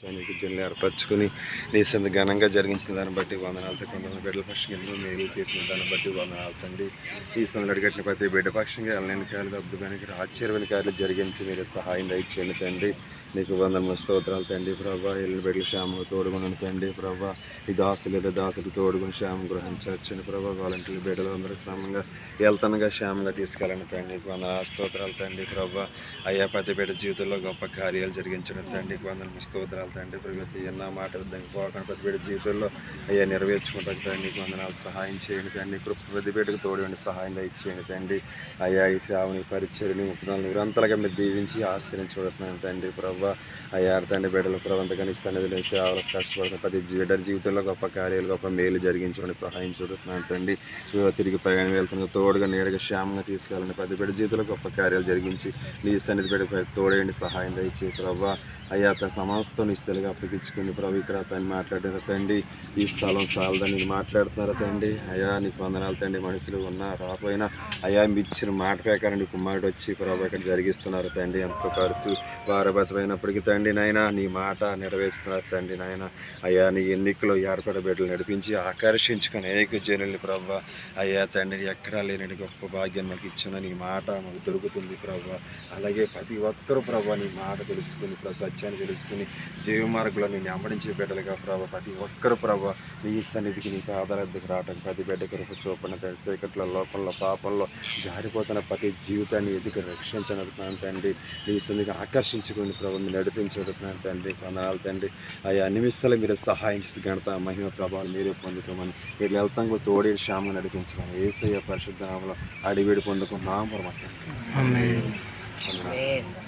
స్వామికి జల్లు ఏర్పరచుకుని రీసెంట్ ఘనంగా జరిగించిన దాన్ని బట్టి వందనాలతో కొంతమంది బిడ్డల పక్షంగా ఎన్నో మేలు చేసిన దాన్ని బట్టి వందనాలు తండ్రి ఈ సందులో అడిగట్టిన ప్రతి బిడ్డ పక్షంగా ఎల్లని కార్యాలు అద్భుతానికి ఆశ్చర్యమైన కార్యాలు జరిగించి మీరు సహాయం దయచేయండి తండ్రి. నీకు వందన స్తోత్రాలు తండ్రి ప్రభా. ఎల్లు బిడ్డల శ్యామ తోడుగుని తండ్రి ప్రభా. ఈ దాసు లేదా దాసులు తోడుగుని శ్యామ గ్రహించవచ్చని ప్రభా. వాలంటీర్లు బిడ్డలు అందరికి సమంగా వెళ్తనగా శ్యామగా తీసుకెళ్ళండి తండ్రి. నీకు వందన స్తోత్రాలు తండ్రి ప్రభా. అయ్యా ప్రతి బిడ్డ జీవితంలో గొప్ప కార్యాలు జరిగించడం తండ్రి. నీకు వందన స్తోత్రాలు తండ్రి ప్రగతి ఎన్న మాట దానికి పోకుండా ప్రతి బిడ్డ జీవితంలో అయ్యా నెరవేర్చుకుంటాను తండ్రి నీకు వందనాలు. సహాయం చేయండి తండ్రి. కృప ప్రతి బిడ్డకు తోడండి సహాయం దయచేయండి తండ్రి. అయ్యా ఈ సేవని పరిచయని ముక్కుదాలు నిరంతరంగా మీరు దీవించి ఆస్తిని చూడుతున్నాను తండ్రి ప్రభా. అయ్యా తండ్రి బిడ్డలు ప్రభంతగాని సన్నిధిలో సేవలు కష్టపడుతున్న ప్రతి బిడ్డ జీవితంలో గొప్ప కార్యాలు గొప్ప మేలు జరిగించుకుని సహాయం చూడుతున్నాను తండ్రి. తిరిగి ప్రయాణం వెళ్తున్న తోడుగా నేరుగా క్షేమంగా తీసుకెళ్ళండి. ప్రతి బిడ్డ జీవితంలో గొప్ప కార్యాలు జరిగించి నీ సన్నిధి బిడ్డ తోడేయండి సహాయం దయచే ప్రభా. అయ్యా తన సమస్తం నిస్తులుగా అప్పగించుకుని ప్రభు. ఇక్కడ తను మాట్లాడారు తండ్రి ఈ స్థలం సాలదని నీకు మాట్లాడుతున్నారు తండ్రి. అయ్యా నీకు వందనాలు తండ్రి. మనుషులు ఉన్నా రాపోయినా అయ్యా మిచ్చిన మాట ప్రకారం నీ కుమారుడు వచ్చి ప్రభు ఇక్కడ జరిగిస్తున్నారు తండ్రి. ఎంత ఖర్చు భారభద్రమైనప్పటికీ తండ్రి నాయన నీ మాట నెరవేరుస్తున్నారు తండ్రి నాయన. అయ్యా నీ ఎన్నికలో ఏర్పడ బిడ్డలు నడిపించి ఆకర్షించుకుని అనేక జనుల్ని ప్రభు. అయ్యా తండ్రి ఎక్కడా లేని గొప్ప భాగ్యం మాకు ఇచ్చిన నీ మాట మాకు దొరుకుతుంది ప్రభు. అలాగే ప్రతి ఒక్కరూ ప్రభు నీ మాట తెలుసుకుని ప్రభు సత్యాన్ని తెలుసుకుని జీవ మార్గంలో నేను అమ్మడించే బిడ్డలుగా ప్రభు ప్రతి ఒక్కరు ప్రభు నీ సన్నిధికి నీకు ఆధారద్దకు రావటం ప్రతి బిడ్డ కొరకు చూపన చీకట్లో లోపంలో పాపంలో జారిపోతున్న ప్రతి జీవితాన్ని ఎదుగు రక్షించనుతున్నాను తండ్రి. నీ సన్నిధికి ఆకర్షించుకుని ప్రభు మీరు నడిపించబడుతున్నాను తండ్రి. కొనాలి తండ్రి. ఆయా నిమిషాలు మీరు సహాయం చేసి ఘనత మహిమ ప్రభావాలు మీరే పొందుకోమని మీరు వెళ్తాం తోడే శ్యామ నడిపించమని ఏసయ్య పరిశుద్ధ నామలో అడివేడి పొందుకున్నాం పరమ తండ్రి. వందనాలు.